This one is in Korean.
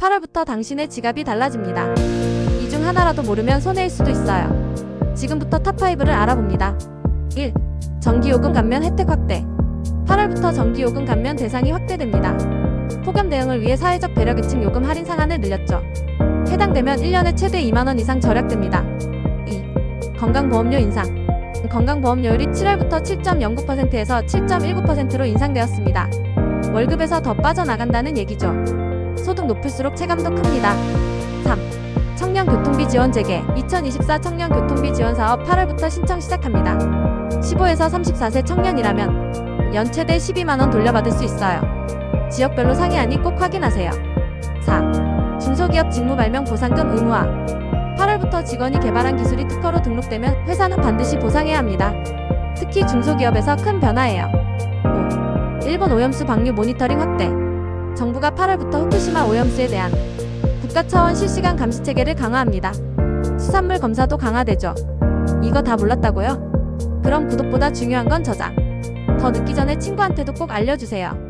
8월부터 당신의 지갑이 달라집니다. 이 중 하나라도 모르면 손해일 수도 있어요. 지금부터 탑5를 알아봅니다. 1. 전기요금 감면 혜택 확대. 8월부터 전기요금 감면 대상이 확대됩니다. 폭염 대응을 위해 사회적 배려 계층 요금 할인 상한을 늘렸죠. 해당되면 1년에 최대 2만원 이상 절약됩니다. 2. 건강보험료 인상. 건강보험료율이 7월부터 7.09%에서 7.19%로 인상되었습니다. 월급에서 더 빠져나간다는 얘기죠. 소득 높을수록 체감도 큽니다. 3. 청년 교통비 지원 재개 2024 청년 교통비 지원 사업 8월부터 신청 시작합니다. 15에서 34세 청년이라면 연 최대 12만원 돌려받을 수 있어요. 지역별로 상이하니 꼭 확인하세요. 4. 중소기업 직무 발명 보상금 의무화 8월부터 직원이 개발한 기술이 특허로 등록되면 회사는 반드시 보상해야 합니다. 특히 중소기업에서 큰 변화예요. 5. 일본 오염수 방류 모니터링 확대 정부가 8월부터 후쿠시마 오염수에 대한 국가 차원 실시간 감시 체계를 강화합니다. 수산물 검사도 강화되죠. 이거 다 몰랐다고요? 그럼 구독보다 중요한 건 저장. 더 늦기 전에 친구한테도 꼭 알려주세요.